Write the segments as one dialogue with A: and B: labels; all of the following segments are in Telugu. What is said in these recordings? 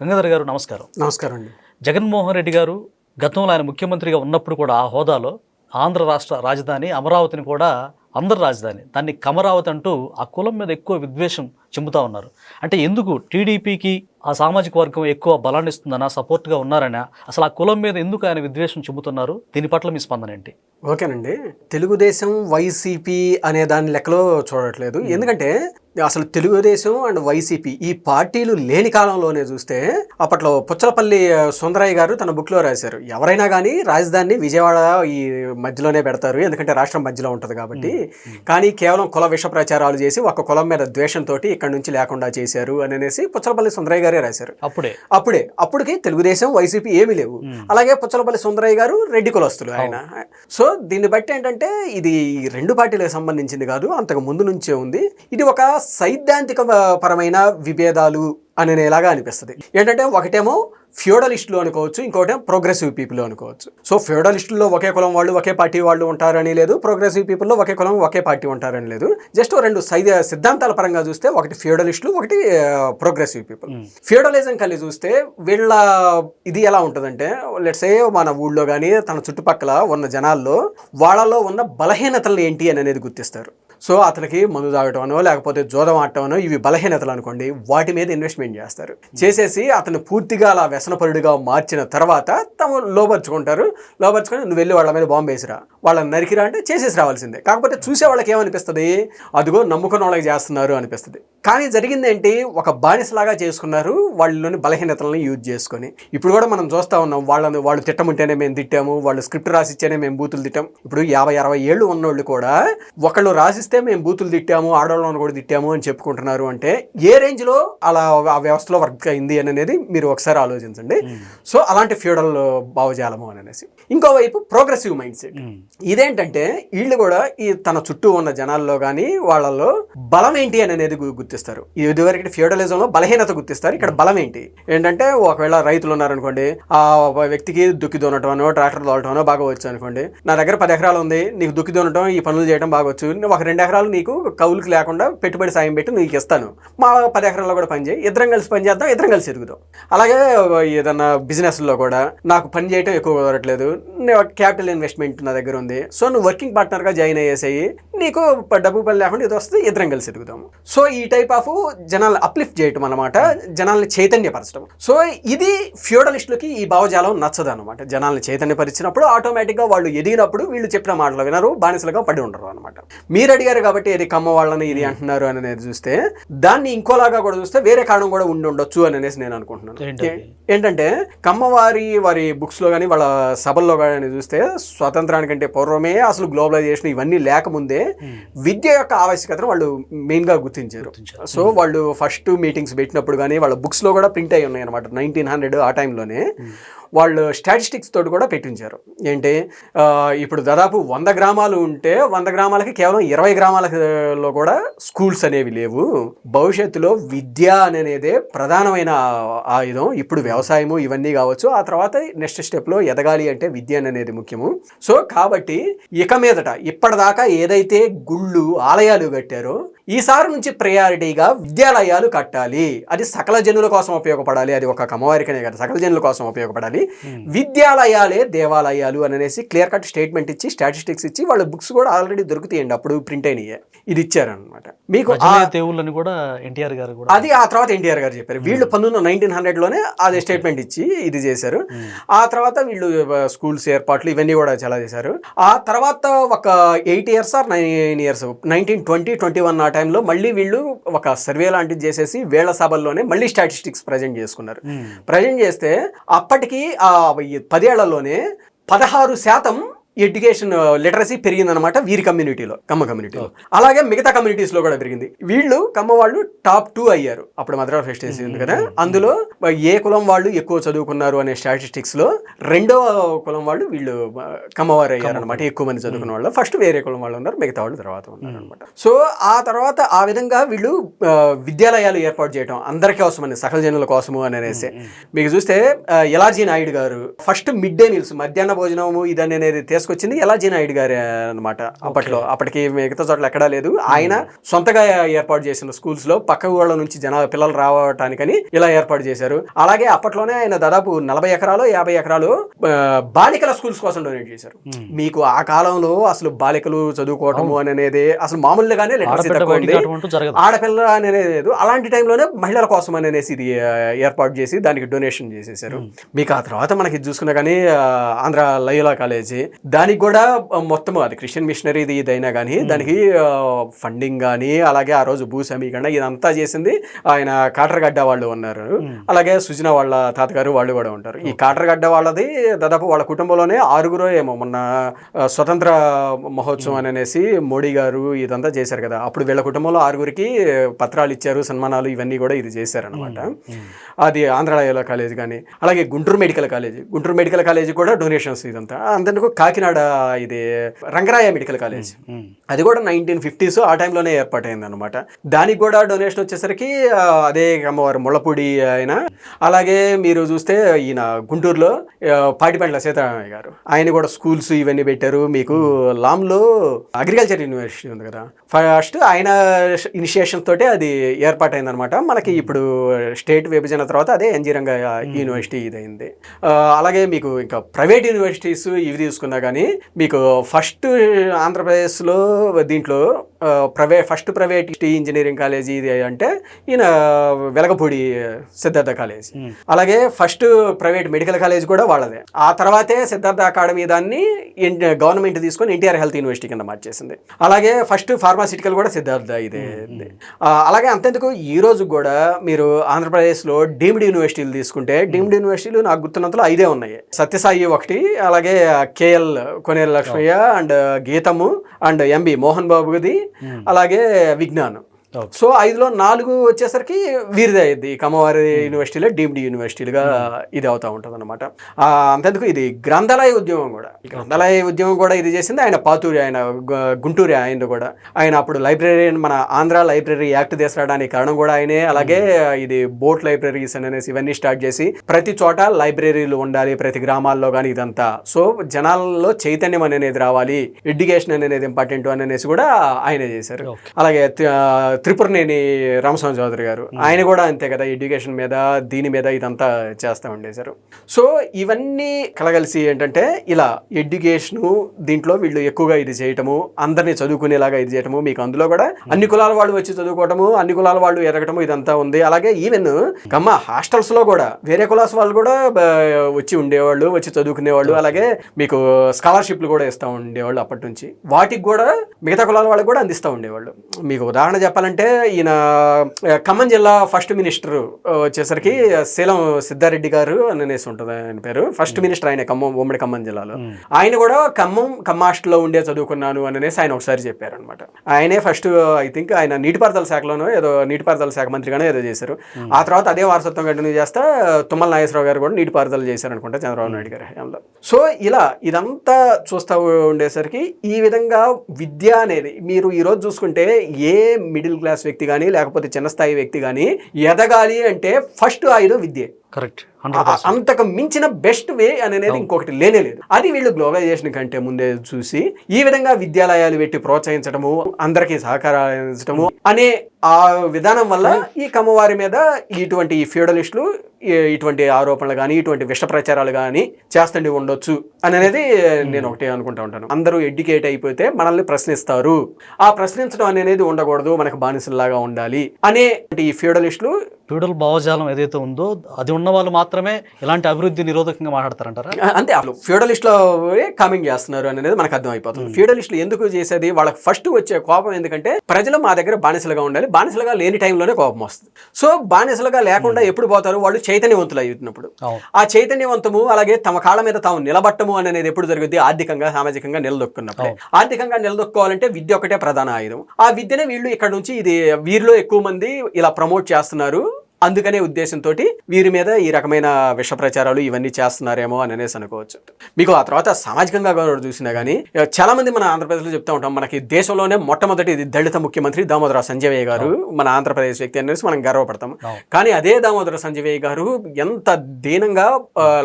A: గంగాధర్ గారు నమస్కారం.
B: నమస్కారం అండి.
A: జగన్మోహన్ రెడ్డి గారు గతంలో ఆయన ముఖ్యమంత్రిగా ఉన్నప్పుడు కూడా ఆ హోదాలో ఆంధ్ర రాష్ట్ర రాజధాని అమరావతిని కూడా అందరి రాజధాని. దాన్ని కమరావతి అంటూ ఆ కులం మీద ఎక్కువ విద్వేషం చెందుతా ఉన్నారు. అంటే ఎందుకు టీడీపీకి ఆ సామాజిక వర్గం ఎక్కువ బలాన్ని ఇస్తుందనా సపోర్ట్గా ఉన్నారనా అసలు ఆ కులం మీద ఎందుకు ఆయన విద్వేషం చెబుతున్నారు దీని పట్ల మీ స్పందన ఏంటి?
B: ఓకేనండి. తెలుగుదేశం వైసీపీ అనే దాని లెక్కలో చూడట్లేదు. ఎందుకంటే అసలు తెలుగుదేశం అండ్ వైసీపీ ఈ పార్టీలు లేని కాలంలోనే చూస్తే అప్పట్లో పుచ్చలపల్లి సుందరయ్య గారు తన బుక్లో రాశారు. ఎవరైనా కానీ రాజధానిని విజయవాడ ఈ మధ్యలోనే పెడతారు. ఎందుకంటే రాష్ట్రం మధ్యలో ఉంటుంది కాబట్టి. కానీ కేవలం కుల విష ప్రచారాలు చేసి ఒక కులం మీద ద్వేషంతో ఇక్కడ నుంచి లేకుండా చేశారు అని అనేసి పుచ్చలపల్లి సుందరయ్య గారే రాశారు.
A: అప్పుడే.
B: అప్పుడే. అప్పటికి తెలుగుదేశం వైసీపీ ఏమీ లేవు. అలాగే పుచ్చలపల్లి సుందరయ్య గారు రెడ్డి కులస్తులు ఆయన. సో దీన్ని బట్టి ఏంటంటే ఇది రెండు పార్టీలకు సంబంధించింది కాదు అంతకు ముందు నుంచే ఉంది. ఇది ఒక సైద్ధాంతిక పరమైన విభేదాలు అనేలాగా అనిపిస్తుంది. ఏంటంటే ఒకటేమో ఫ్యూడలిస్టులు అనుకోవచ్చు ఇంకోటేమో ప్రోగ్రెసివ్ పీపుల్ అనుకోవచ్చు. సో ఫ్యూడలిస్టుల్లో ఒకే కులం వాళ్ళు ఒకే పార్టీ వాళ్ళు ఉంటారని లేదు ప్రోగ్రెసివ్ పీపుల్లో ఒకే కులం ఒకే పార్టీ ఉంటారని లేదు. జస్ట్ రెండు సై సిద్ధాంతాల పరంగా చూస్తే ఒకటి ఫ్యూడలిస్టులు ఒకటి ప్రోగ్రెసివ్ పీపుల్. ఫ్యూడలిజం కలిసి చూస్తే వీళ్ళ ఇది ఎలా ఉంటుందంటే లెట్సే మన ఊళ్ళో కానీ తన చుట్టుపక్కల ఉన్న జనాల్లో వాళ్ళలో ఉన్న బలహీనతలు ఏంటి అని అనేది గుర్తిస్తారు. సో అతనికి మందు తాగటమనో లేకపోతే జోదం ఆడటం ఇవి బలహీనతలు అనుకోండి. వాటి మీద ఇన్వెస్ట్మెంట్ చేస్తారు. చేసేసి అతను పూర్తిగా అలా వ్యసనపరుడిగా మార్చిన తర్వాత తమ లోపరుచుకుంటారు లోపరుచుకొని నువ్వు వెళ్ళి వాళ్ళ మీద బాంబు వేసిరా. వాళ్ళని నరికిరా అంటే చేసేసి రావాల్సిందే. కాకపోతే చూసే వాళ్ళకి ఏమనిపిస్తుంది? అదిగో నమ్ముకున్న వాళ్ళకి చేస్తున్నారు అనిపిస్తుంది. కానీ జరిగింది ఏంటి ఒక బానిసలాగా చేసుకున్నారు వాళ్ళలోని బలహీనతలను యూజ్ చేసుకొని. ఇప్పుడు కూడా మనం చూస్తా ఉన్నాం వాళ్ళని వాళ్ళు తిట్టముంటేనే మేము తిట్టాము వాళ్ళు స్క్రిప్ట్ రాసిచ్చేనే మేము బూతులు తిట్టాం. ఇప్పుడు యాభై అరవై ఏళ్ళు ఉన్నోళ్ళు కూడా ఒకళ్ళు రాసిస్తే మేము బూతులు తిట్టాము ఆడవాళ్ళని కూడా తిట్టాము అని చెప్పుకుంటున్నారు అంటే ఏ రేంజ్లో అలా ఆ వ్యవస్థలో వర్క్ అయింది అని అనేది మీరు ఒకసారి ఆలోచించండి. సో అలాంటి ఫ్యూడల్ భావజాలము అని అనేసి. ఇంకోవైపు ప్రోగ్రెసివ్ మైండ్ సెట్ ఇదేంటంటే వీళ్ళు కూడా ఈ తన చుట్టూ ఉన్న జనాల్లో కానీ వాళ్ళలో బలం ఏంటి అని అనేది గుర్తిస్తారు. ఇదివరకు ఫ్యూడలిజంలో బలహీనత గుర్తిస్తారు. ఇక్కడ బలం ఏంటి ఏంటంటే ఒకవేళ రైతులు ఉన్నారనుకోండి ఆ వ్యక్తికి దుక్కి దొనటమనో ట్రాక్టర్ తోలటమనో బాగా వచ్చు అనుకోండి నా దగ్గర పది ఎకరాలు ఉంది నీకు దుక్కి దొనటం ఈ పనులు చేయడం బాగా వచ్చు ఒక రెండు ఎకరాలు నీకు కౌలుకి లేకుండా పెట్టుబడి సాయం పెట్టి నీకు ఇస్తాను. మా పది ఎకరాల్లో కూడా పని చేయి ఇద్దరం కలిసి పని చేద్దాం ఇద్దరం కలిసి ఎదుగుదాం. అలాగే ఏదన్నా బిజినెస్లో కూడా నాకు పని చేయటం ఎక్కువ కుదరట్లేదు క్యాపిటల్ ఇన్వెస్ట్మెంట్ నా దగ్గర ఉంది సో నువ్వు వర్కింగ్ పార్ట్నర్గా జాయిన్ అయ్యేసేయి నీకు డబ్బు పని లేకుండా ఇది వస్తుంది ఇద్దరం కలిసి ఎదుగుదాము సో ఈ టైప్ ఆఫ్ జనాలు అప్లిఫ్ట్ చేయటం అనమాట జనాల్ని చైతన్యపరచడం సో ఇది ఫ్యూడలిస్టులకి ఈ భావజాలం నచ్చదు అనమాట జనాల్ని చైతన్యపరిచినప్పుడు ఆటోమేటిక్గా వాళ్ళు ఎదిగినప్పుడు వీళ్ళు చెప్పిన మాటలు వినరు బానిసలుగా పడి ఉండరు అనమాట మీరు అడిగారు కాబట్టి ఇది కమ్మ వాళ్ళని ఇది అంటున్నారు అని అనేది చూస్తే దాన్ని ఇంకోలాగా కూడా చూస్తే వేరే కారణం కూడా ఉండి ఉండొచ్చు అని అనేసి నేను అనుకుంటున్నాను. ఏంటంటే కమ్మవారి వారి బుక్స్లో కానీ వాళ్ళ సభల్లో కానీ చూస్తే స్వాతంత్రానికంటే పూర్వమే అసలు గ్లోబలైజేషన్ ఇవన్నీ లేకముందే విద్య యొక్క ఆవశ్యకతను వాళ్ళు మెయిన్గా గుర్తించారు. సో వాళ్ళు ఫస్ట్ మీటింగ్స్ పెట్టినప్పుడు కానీ వాళ్ళ బుక్స్లో కూడా ప్రింట్ అయి ఉన్నాయి అనమాట నైన్టీన్ హండ్రెడ్ ఆ టైంలోనే వాళ్ళు స్టాటిస్టిక్స్ తోటి కూడా పెట్టించారు. ఏంటి? ఇప్పుడు దాదాపు వంద గ్రామాలు ఉంటే వంద గ్రామాలకి కేవలం ఇరవై గ్రామాలలో కూడా స్కూల్స్ అనేవి లేవు. భవిష్యత్తులో విద్య అనేదే ప్రధానమైన ఆయుధం. ఇప్పుడు వ్యవసాయము ఇవన్నీ కావచ్చు. ఆ తర్వాత నెక్స్ట్ స్టెప్లో ఎదగాలి అంటే విద్య అనేది ముఖ్యము. సో కాబట్టి ఇక మీదట ఇప్పటిదాకా ఏదైతే గుళ్ళు ఆలయాలు కట్టారో ఈసారి నుంచి ప్రయారిటీగా విద్యాలయాలు కట్టాలి. అది సకల జనుల కోసం ఉపయోగపడాలి. అది ఒక కమవారికనే కదా సకల జనుల కోసం ఉపయోగపడాలి. విద్యాలయాలే దేవాలయాలు అని అనేసి క్లియర్ కట్ స్టేట్మెంట్ ఇచ్చి స్టాటిస్టిక్స్ ఇచ్చి వాళ్ళ బుక్స్ కూడా ఆల్రెడీ దొరుకుతాయండి. అప్పుడు ప్రింట్ అయినాయి. ఇది ఇచ్చారనమాట మీకు
A: దేవుళ్ళని కూడా ఎన్టీఆర్ గారు కూడా
B: అది ఆ తర్వాత ఎన్టీఆర్ గారు చెప్పారు. వీళ్ళు పంతొమ్మిది నైన్టీన్ హండ్రెడ్లోనే అది స్టేట్మెంట్ ఇచ్చి ఇది చేశారు. ఆ తర్వాత వీళ్ళు స్కూల్స్ ఏర్పాట్లు ఇవన్నీ కూడా చాలా చేశారు. ఆ తర్వాత ఒక eight years or nine years nineteen twenty twenty one ఆ టైంలో మళ్ళీ వీళ్ళు ఒక సర్వే లాంటిది చేసేసి వేళ్ళ సభల్లోనే మళ్ళీ స్టాటిస్టిక్స్ ప్రజెంట్ చేసుకున్నారు. ప్రజెంట్ చేస్తే అప్పటికి ఆ పదేళ్ళలోనే పదహారు శాతం ఎడ్యుకేషన్ లిటరసీ పెరిగిందనమాట వీరి కమ్యూనిటీలో కమ్మ కమ్యూనిటీలో. అలాగే మిగతా communities లో కూడా పెరిగింది. వీళ్ళు కమ్మ వాళ్ళు టాప్ టూ అయ్యారు. అప్పుడు మద్రాస్ ఫెస్టివల్ ఉంది కదా. అందులో ఏ కులం వాళ్ళు ఎక్కువ చదువుకున్నారు అనే స్టాటిస్టిక్స్లో రెండో కులం వాళ్ళు వీళ్ళు కమ్మవారు అయ్యారు అనమాట ఎక్కువ మంది చదువుకున్న వాళ్ళు. ఫస్ట్ వేరే కులం వాళ్ళు ఉన్నారు మిగతా వాళ్ళు తర్వాత ఉన్నారు అనమాట సో ఆ తర్వాత ఆ విధంగా వీళ్ళు విద్యాలయాలు ఏర్పాటు చేయడం అందరి కోసమని సకల జనుల కోసము అని అనేసి. మీకు చూస్తే ఆ, ఎలార్జీ Naidu garu first mid day meals మధ్యాహ్న భోజనము ఇదని అనేది తీసుకొచ్చి తీసుకొచ్చింది ఎలాజీ నాయుడు గారు అనమాట అప్పట్లో. అప్పటికి మిగతా చోట్ల ఎక్కడా లేదు. ఆయన సొంతగా ఏర్పాటు చేసిన స్కూల్స్లో పక్క ఊళ్ళ నుంచి జన పిల్లలు రావటానికని ఇలా ఏర్పాటు చేశారు. అలాగే అప్పట్లోనే ఆయన దాదాపు నలభై ఎకరాలు యాభై ఎకరాలు బాలికల స్కూల్స్ కోసం డొనేట్ చేశారు. మీకు ఆ కాలంలో అసలు బాలికలు చదువుకోవటము అని అనేది అసలు మామూలుగానే తక్కువ ఆడపిల్ల అనేది లేదు. అలాంటి టైంలోనే మహిళల కోసం అని అనేసి ఇది ఏర్పాటు చేసి దానికి డొనేషన్ చేసేసారు మీకు ఆ తర్వాత మనకి చూసుకున్నా కానీ ఆంధ్ర లయోలా కాలేజీ దానికి కూడా మొత్తం అది క్రిస్టియన్ మిషనరీ ఇది ఇదైనా కానీ దానికి ఫండింగ్ కానీ అలాగే ఆ రోజు భూ సమీకరణ ఇదంతా చేసింది ఆయన కాటరగడ్డ వాళ్ళు ఉన్నారు. అలాగే సుజన వాళ్ళ తాతగారు వాళ్ళు కూడా ఉంటారు. ఈ కాటరగడ్డ వాళ్ళది దాదాపు వాళ్ళ కుటుంబంలోనే ఆరుగురు ఏమో మొన్న స్వతంత్ర మహోత్సవం అని అనేసి మోడీ గారు ఇదంతా చేశారు కదా. అప్పుడు వీళ్ళ కుటుంబంలో ఆరుగురికి పత్రాలు ఇచ్చారు సన్మానాలు ఇవన్నీ కూడా ఇది చేశారనమాట అది ఆంధ్రాలయలో కాలేజ్ కానీ అలాగే Guntur medical college. Guntur medical college కూడా డొనేషన్స్ ఇదంతా. అందుకు కాకినాడ ఇది రంగరాయ మెడికల్ కాలేజ్. అది కూడా నైన్టీన్ ఫిఫ్టీస్ ఆ టైంలోనే ఏర్పాటైంది అనమాట దానికి కూడా డొనేషన్ వచ్చేసరికి అదే అమ్మవారు ముళ్ళపూడి ఆయన అలాగే మీరు చూస్తే ఈయన గుంటూరులో పాటిపండ్ల సీతారామయ్య గారు. ఆయన కూడా స్కూల్స్ ఇవన్నీ పెట్టారు. మీకు లామ్లో అగ్రికల్చర్ యూనివర్సిటీ ఉంది కదా. ఫస్ట్ ఆయన ఇనిషియేషన్ తోటే అది ఏర్పాటైంది అనమాట మనకి ఇప్పుడు స్టేట్ విభజన తర్వాత అదే ఎన్జీ రంగ యూనివర్సిటీ ఇదైంది. అలాగే మీకు ఇంకా ప్రైవేట్ యూనివర్సిటీస్ ఇవి తీసుకున్నా కానీ మీకు ఫస్ట్ ఆంధ్రప్రదేశ్లో దీంట్లో private first private engineering college ఇది అంటే ఈయన వెలగపూడి సిద్ధార్థ కాలేజ్. అలాగే ఫస్ట్ ప్రైవేట్ మెడికల్ కాలేజ్ కూడా వాళ్ళదే. ఆ తర్వాతే సిద్ధార్థ అకాడమీ దాన్ని గవర్నమెంట్ తీసుకొని ఎన్టీఆర్ హెల్త్ యూనివర్సిటీ కింద మార్చేసింది. అలాగే ఫస్ట్ ఫార్మాసిటికల్ కూడా సిద్ధార్థ ఇదే. అలాగే అంతెందుకు ఈ రోజు కూడా మీరు ఆంధ్రప్రదేశ్లో డీమ్డ్ యూనివర్సిటీలు తీసుకుంటే డీమ్డ్ యూనివర్సిటీలు నాకు గుర్తున్నంతలో ఐదే ఉన్నాయి. సత్యసాయి ఒకటి అలాగే KL Koneru Lakshmaiah and Gitam and MB Mohan బాబుది అలాగే విజ్ఞానం. సో ఐదులో నాలుగు వచ్చేసరికి వీరిదే అయింది కమ్మవారి యూనివర్సిటీలో డీమ్డ్ యూనివర్సిటీలుగా ఇది అవుతా ఉంటుంది అనమాట అంతేందుకు ఇది గ్రంథాలయ ఉద్యమం కూడా. గ్రంథాలయ ఉద్యమం కూడా ఇది చేసింది ఆయన పాతూరి ఆయన గుంటూరి ఆయన కూడా. ఆయన అప్పుడు లైబ్రరీ మన ఆంధ్ర లైబ్రరీ యాక్ట్ తీసుకురావడానికి కారణం కూడా ఆయనే. అలాగే ఇది బోట్ లైబ్రరీస్ అని అనేసి ఇవన్నీ స్టార్ట్ చేసి ప్రతి చోట లైబ్రరీలు ఉండాలి ప్రతి గ్రామాల్లో కానీ ఇదంతా. సో జనాల్లో చైతన్యం అనేది రావాలి ఎడ్యుకేషన్ అనేది ఇంపార్టెంట్ అని అనేసి కూడా ఆయనే చేశారు. అలాగే త్రిపురనేని రామస్వామి చౌదరి గారు. ఆయన కూడా అంతే కదా ఎడ్యుకేషన్ మీద దీని మీద ఇదంతా చేస్తూ ఉండేశారు. సో ఇవన్నీ కలగలిసి ఏంటంటే ఇలా ఎడ్యుకేషను దీంట్లో వీళ్ళు ఎక్కువగా ఇది చేయటము అందరినీ చదువుకునేలాగా ఇది చేయటము మీకు అందులో కూడా అన్ని కులాల వాళ్ళు వచ్చి చదువుకోవటము అన్ని కులాల వాళ్ళు ఎదగటము ఇదంతా ఉంది. అలాగే ఈవెన్ గమ్మ హాస్టల్స్లో కూడా వేరే కులాస్ వాళ్ళు కూడా వచ్చి ఉండేవాళ్ళు వచ్చి చదువుకునేవాళ్ళు. అలాగే మీకు స్కాలర్షిప్లు కూడా ఇస్తూ ఉండేవాళ్ళు అప్పటి నుంచి. వాటికి కూడా మిగతా కులాల వాళ్ళకి కూడా అందిస్తూ ఉండేవాళ్ళు. మీకు ఉదాహరణ చెప్పాలంటే ఈయన ఆ, ఖమ్మం జిల్లా ఫస్ట్ మినిస్టర్ వచ్చేసరికి శీలం సిద్ధారెడ్డి గారు అని అనేసి ఉంటుంది ఆయన పేరు. ఫస్ట్ మినిస్టర్ ఆయన ఖమ్మం ఉమ్మడి ఖమ్మం జిల్లాలో. ఆయన కూడా ఖమ్మం ఖమ్మాస్ట్లో ఉండే చదువుకున్నాను అని అనేసి ఆయన ఒకసారి చెప్పారు అనమాట ఆయనే ఫస్ట్ ఐ థింక్ ఆయన నీటిపారుదల శాఖలోనో ఏదో నీటిపారుదల శాఖ మంత్రిగానో ఏదో చేశారు. ఆ తర్వాత అదే వారసత్వం కంటిన్యూ చేస్తా తుమ్మల నాగేశ్వరరావు గారు కూడా నీటిపారుదల చేశారు అనుకుంటా చంద్రబాబు నాయుడు గారి హయాంలో. సో ఇలా ఇదంతా చూస్తూ ఉండేసరికి ఈ విధంగా విద్య అనేది మీరు ఈరోజు చూసుకుంటే ఏ మిడిల్ క్లాస్ వ్యక్తి కానీ లేకపోతే చిన్న స్థాయి వ్యక్తి కానీ ఎదగాలి అంటే ఫస్ట్ ఆయుధం విద్యే.
A: కరెక్ట్.
B: అంతకు మించిన బెస్ట్ వే అనేది ఇంకొకటి లేనే లేదు. అది వీళ్ళు గ్లోబలైజేషన్ కంటే ముందే చూసి ఈ విధంగా విద్యాలయాలు పెట్టి ప్రోత్సహించడము అందరికీ సహకారించడము అనే ఆ విధానం వల్ల ఈ కమ్మవారి మీద ఇటువంటి ఈ ఫ్యూడలిస్టులు ఇటువంటి ఆరోపణలు కానీ ఇటువంటి విష ప్రచారాలు కానీ చేస్తుండి ఉండొచ్చు అని అనేది నేను ఒకటే అనుకుంటా ఉంటాను. అందరూ ఎడ్యుకేట్ అయిపోతే మనల్ని ప్రశ్నిస్తారు. ఆ ప్రశ్నించడం అనేది ఉండకూడదు మనకు బానిసల్లాగా ఉండాలి అనే ఈ ఫ్యూడలిస్టులు
A: ఫ్యూడల్ భావజాలం ఏదైతే ఉందో అది ఉన్న వాళ్ళు మాత్రమే ఇలాంటి అభివృద్ధి నిరోధకంగా మాట్లాడతారంటారా?
B: అంతే అసలు ఫ్యూడలిస్ట్లో కామెంట్ చేస్తున్నారు అనేది మనకు అర్థం అయిపోతుంది ఫ్యూడలిస్టులు ఎందుకు చేసేది? వాళ్ళకి ఫస్ట్ వచ్చే కోపం ఎందుకంటే ప్రజలు మా దగ్గర బానిసలుగా ఉండాలి. బానిసలుగా లేని టైంలోనే కోపం వస్తుంది. సో బానిసలుగా లేకుండా ఎప్పుడు పోతారు? వాళ్ళు చైతన్యవంతులు అవుతున్నప్పుడు ఆ చైతన్యవంతము అలాగే తమ కాళ్ళ మీద తాము నిలబట్టము అనేది ఎప్పుడు జరుగుద్ది? ఆర్థికంగా సామాజికంగా నిలదొక్కున్నప్పుడే. ఆర్థికంగా నిలదొక్కోవాలంటే విద్య ఒకటే ప్రధాన ఆయుధం. ఆ విద్యనే వీళ్ళు ఇక్కడ నుంచి ఇది వీరిలో ఎక్కువ మంది ఇలా ప్రమోట్ చేస్తున్నారు. అందుకనే ఉద్దేశంతో వీరి మీద ఈ రకమైన విష ప్రచారాలు ఇవన్నీ చేస్తున్నారేమో అని అనేసి అనుకోవచ్చు. మీకు ఆ తర్వాత సామాజికంగా చూసినా కానీ చాలా మంది మన ఆంధ్రప్రదేశ్లో చెప్తా ఉంటాం మనకి దేశంలోనే మొట్టమొదటి దళిత ముఖ్యమంత్రి దామోదర సంజయ్ గారు మన ఆంధ్రప్రదేశ్ వ్యక్తి అనేసి మనం గర్వపడతాం. కానీ అదే దామోదర సంజయ్ గారు ఎంత దీనంగా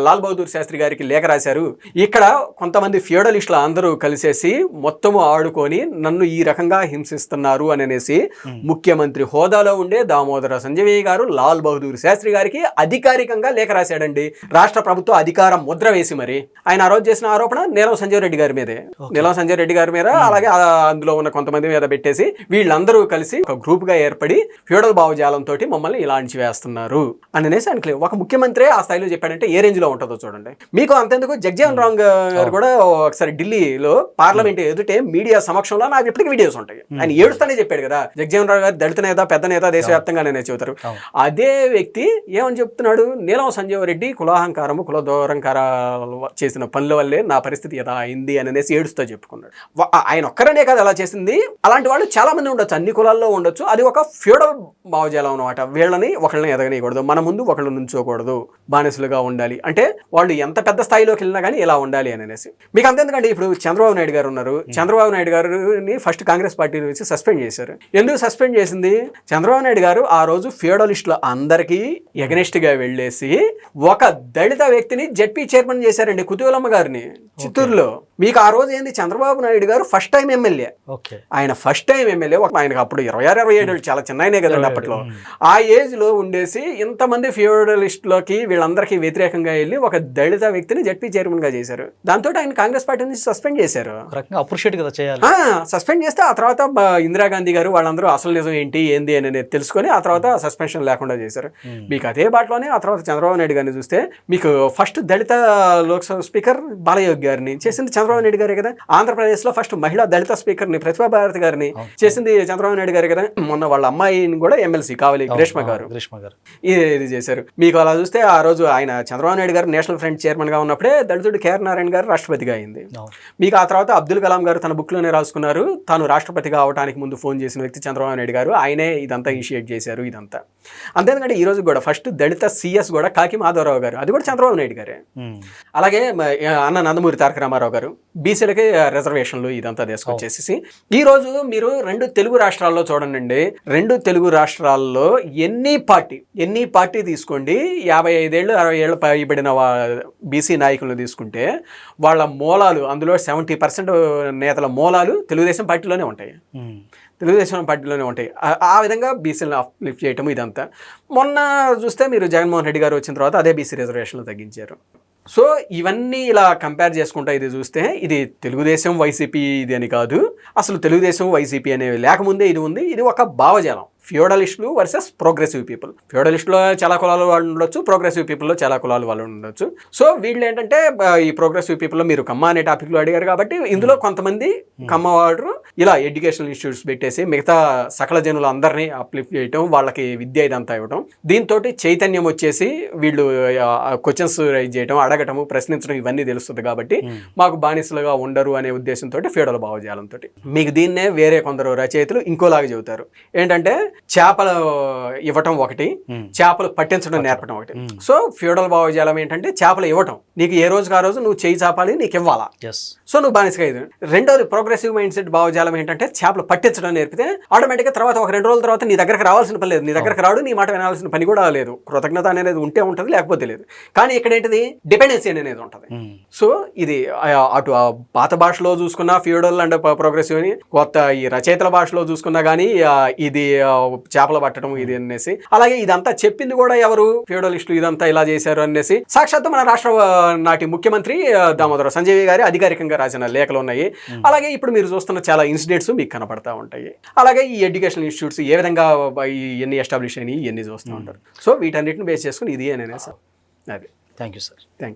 B: లాల్ బహదూర్ శాస్త్రి గారికి లేఖ రాశారు ఇక్కడ కొంతమంది ఫ్యూడలిస్టులు అందరూ కలిసేసి మొత్తము ఆడుకొని నన్ను ఈ రకంగా హింసిస్తున్నారు అని అనేసి ముఖ్యమంత్రి హోదాలో ఉండే దామోదర సంజయ్ గారు లాల్ బహదూర్. శాస్త్రి గారికి అధికారికంగా లేఖ రాశాడండి. రాష్ట్ర ప్రభుత్వ అధికారం ముద్ర వేసి మరి. ఆయన ఆ రోజు చేసిన ఆరోపణ నీలం సంజయ్ రెడ్డి గారి మీదే. నీలం సంజయ్ రెడ్డి గారి మీద అలాగే ఆ అందులో ఉన్న కొంతమంది మీద పెట్టేసి వీళ్ళందరూ కలిసి ఒక గ్రూప్గా ఏర్పడి ఫ్యూడల్ భావజాలంతో మమ్మల్ని ఇలా అణిచివేస్తున్నారు అని అనేసి claim. ఒక ముఖ్యమంత్రి ఆ స్థాయిలో చెప్పాడంటే ఏ రేంజ్లో ఉంటుందో చూడండి. మీకు అంతెందుకు? జగ్జీవన్ రామ్ గారు కూడా ఒకసారి ఢిల్లీలో పార్లమెంట్ ఎదుటే మీడియా సమక్షంలో నాకు ఇప్పటికీ వీడియోస్ ఉంటాయి. ఆయన ఏడుస్తానే చెప్పాడు కదా. జగ్జీవన్ రావు గారు దళిత నేత పెద్ద నేత దేశవ్యాప్తంగా నేనే చెబుతారు.
A: అవును.
B: అదే వ్యక్తి ఏమని చెప్తున్నాడు? నీలం సంజీవ రెడ్డి కులాహంకారము కుల దూరంకారాలు చేసిన పనుల వల్లే నా పరిస్థితి ఎలా అయింది అని అనేసి ఏడుస్తూ చెప్పుకున్నాడు. ఆయన ఒక్కరనే కాదు అలా చేసింది. అలాంటి వాళ్ళు చాలా మంది ఉండొచ్చు. అన్ని కులాల్లో ఉండొచ్చు. అది ఒక ఫ్యూడల్ భావజాలం అనమాట వీళ్ళని ఒకళ్ళని ఎదగనీయకూడదు. మన ముందు ఒకళ్ళు నుంచోకూడదు. బానిసలుగా ఉండాలి. అంటే వాళ్ళు ఎంత పెద్ద స్థాయిలోకి వెళ్ళినా కానీ ఇలా ఉండాలి అని అనేసి. మీకు అంతేందుకండి? ఇప్పుడు చంద్రబాబు నాయుడు గారు ఉన్నారు. చంద్రబాబు నాయుడు గారిని ఫస్ట్ కాంగ్రెస్ పార్టీ నుంచి సస్పెండ్ చేశారు. ఎందుకు సస్పెండ్ చేసింది? చంద్రబాబు నాయుడు గారు ఆ రోజు ఫ్యూడలిస్టులు అందరికీ ఎగనెస్ట్గా వెళ్ళేసి ఒక దళిత వ్యక్తిని జడ్పీ చైర్మన్ చేశారండి కుతూలమ్మ గారిని చిత్తూరులో. మీకు ఆ రోజు ఏంది? Chandrababu Naidu garu first time MLA. ఆయన ఫస్ట్ టైం ఎమ్మెల్యే. ఆయనకు అప్పుడు ఇరవై ఆరు ఇరవై ఏడు చాలా చిన్న ఆయనే కదండి అప్పట్లో. ఆ ఏజ్లో ఉండేసి ఇంతమంది ఫ్యూడలిస్టులకి వీళ్ళందరికీ వ్యతిరేకంగా వెళ్ళి ఒక దళిత వ్యక్తిని జడ్పీ చైర్మన్గా చేశారు. దాంతో ఆయన కాంగ్రెస్ పార్టీ నుంచి సస్పెండ్ చేశారు.
A: ఒక రకంగా అప్రిషియేట్ కదా చేయాలి.
B: సస్పెండ్ చేస్తే ఆ తర్వాత ఇందిరాగాంధీ గారు వాళ్ళందరూ అసలు నిజం ఏంటి ఏంది అని తెలుసుకొని ఆ తర్వాత సస్పెన్షన్ లేకుండా చేశారు. మీకు అదే బాటలోనే ఆ తర్వాత చంద్రబాబు నాయుడు గారిని చూస్తే మీకు ఫస్ట్ దళిత లోక్సభ స్పీకర్ బాలయోగి గారిని చేసింది చంద్రబాబు నాయుడు గారే కదా? ఆంధ్రప్రదేశ్లో ఫస్ట్ మహిళా దళిత స్పీకర్ని ప్రతిభా భారతి గారిని చేసింది చంద్రబాబు నాయుడు గారే కదా? మొన్న వాళ్ళ అమ్మాయిని కూడా ఎమ్మెల్సీ కావాలి గ్రేష్మ గారు.
A: గ్రీష్మ గారు.
B: ఇది చేశారు. మీకు అలా చూస్తే ఆ రోజు ఆయన చంద్రబాబు నాయుడు గారు నేషనల్ ఫ్రంట్ చైర్మన్గా ఉన్నప్పుడే దళితుడు కేఆర్ నారాయణ గారు రాష్ట్రపతిగా అయింది. మీకు ఆ తర్వాత అబ్దుల్ కలాం గారు తన బుక్లోనే రాసుకున్నారు. తాను రాష్ట్రపతిగా అవడానికి ముందు ఫోన్ చేసిన వ్యక్తి చంద్రబాబు నాయుడు గారు. ఆయనే ఇదంతా ఇనిషియేట్ చేశారు ఇదంతా. అంతేందుకంటే ఈ రోజు కూడా ఫస్ట్ దళిత సిఎస్ కూడా కాకి మాధవరావు గారు అది కూడా చంద్రబాబు నాయుడు గారే. అలాగే అన్న నందమూరి తారక రామారావు గారు బీసీలకి రిజర్వేషన్లు ఇదంతా తీసుకొచ్చేసి ఈ రోజు మీరు రెండు తెలుగు రాష్ట్రాల్లో చూడండి రెండు తెలుగు రాష్ట్రాల్లో ఎన్ని పార్టీ ఎన్ని పార్టీ తీసుకోండి యాభై ఐదేళ్ళు అరవై ఏళ్ళు పైబడిన బీసీ నాయకులను తీసుకుంటే వాళ్ళ మూలాలు అందులో సెవెంటీ పర్సెంట్ నేతల మూలాలు తెలుగుదేశం పార్టీలోనే ఉంటాయి. తెలుగుదేశం పార్టీలోనే ఉంటాయి. ఆ- విధంగా బీసీలను లిఫ్ట్ చేయటం ఇదంతా. మొన్న చూస్తే మీరు జగన్మోహన్ రెడ్డి గారు వచ్చిన తర్వాత అదే బీసీ రిజర్వేషన్లు తగ్గించారు. సో ఇవన్నీ ఇలా కంపేర్ చేసుకుంటా ఇది చూస్తే ఇది తెలుగుదేశం వైసీపీ ఇది అని కాదు. అసలు తెలుగుదేశం వైసీపీ అనేవి లేకముందే ఇది ఉంది. ఇది ఒక భావజాలం. ఫ్యూడలిస్టులు వర్సెస్ ప్రోగ్రెసివ్ పీపుల్. ఫ్యూడలిస్టులో చాలా కులాలు వాళ్ళు ఉండొచ్చు ప్రోగ్రెసివ్ పీపుల్లో చాలా కులాలు వాళ్ళు ఉండొచ్చు. సో వీళ్ళు ఏంటంటే ఈ ప్రోగ్రెసివ్ పీపుల్లో మీరు కమ్మ అనే టాపిక్లో అడిగారు కాబట్టి ఇందులో కొంతమంది కమ్మ వాడు ఇలా ఎడ్యుకేషనల్ ఇన్స్టిట్యూట్స్ పెట్టేసి మిగతా సకల జనులు అందరినీ అప్లిఫ్ట్ చేయటం వాళ్ళకి విద్య ఇదంతా ఇవ్వటం. దీంతో చైతన్యం వచ్చేసి వీళ్ళు క్వశ్చన్స్ రైజ్ చేయటం అడగటము ప్రశ్నించడం ఇవన్నీ తెలుస్తుంది కాబట్టి మాకు బానిసలుగా ఉండరు అనే ఉద్దేశంతో ఫ్యూడల్ భావజాలంతో మీకు దీన్నే వేరే కొందరు రచయితలు ఇంకోలాగా చెబుతారు. ఏంటంటే చేపలు ఇవ్వటం ఒకటి. చేపలు పట్టించడం నేర్పడం ఒకటి. సో ఫ్యూడల్ భావజాలం ఏంటంటే చేపలు ఇవ్వటం. నీకు ఏ రోజుకి ఆ రోజు నువ్వు చేయి చాపాలి నీకు ఇవ్వాలా? సో నువ్వు బానిసగా ఇది. రెండోది ప్రోగ్రెసివ్ మైండ్ సెట్ భావజాలం ఏంటంటే చేపలు పట్టించడం నేర్పితే ఆటోమేటిక్గా తర్వాత ఒక రెండు రోజుల తర్వాత నీ దగ్గరకు రావాల్సిన పని లేదు. నీ దగ్గరకు రాడు నీ మాట వినాల్సిన పని కూడా లేదు. కృతజ్ఞత అనేది ఉంటే ఉంటుంది లేకపోతే లేదు. కానీ ఇక్కడ ఏంటిది? డిపెండెన్సీ అనేది ఉంటుంది. సో ఇది అటు ఆ పాత భాషలో చూసుకున్నా ఫ్యూడల్ అండ్ ప్రోగ్రెసివ్ అని కొత్త ఈ రచయితల భాషలో చూసుకున్నా కానీ ఇది చేపలు పట్టడం ఇది అనేసి. అలాగే ఇదంతా చెప్పింది కూడా ఎవరు? ఫ్యూడలిస్టులు ఇదంతా ఇలా చేశారు అనేసి. సాక్షాత్తు మన రాష్ట్ర నాటి ముఖ్యమంత్రి దామోదర సంజయ్ గారి అధికారికంగా రాసిన లేఖలు ఉన్నాయి. అలాగే ఇప్పుడు మీరు చూస్తున్న చాలా ఇన్సిడెంట్స్ మీకు కనపడతా ఉంటాయి. అలాగే ఈ ఎడ్యుకేషనల్ ఇన్స్టిట్యూట్స్ ఏ విధంగా ఎన్ని ఎస్టాబ్లిష్ అయినాయి ఇవన్నీ చూస్తూ ఉంటారు. సో వీటన్నిటిని బేస్ చేసుకుని ఇది అని అనేసి అది.
A: Thank you sir.
B: Thank you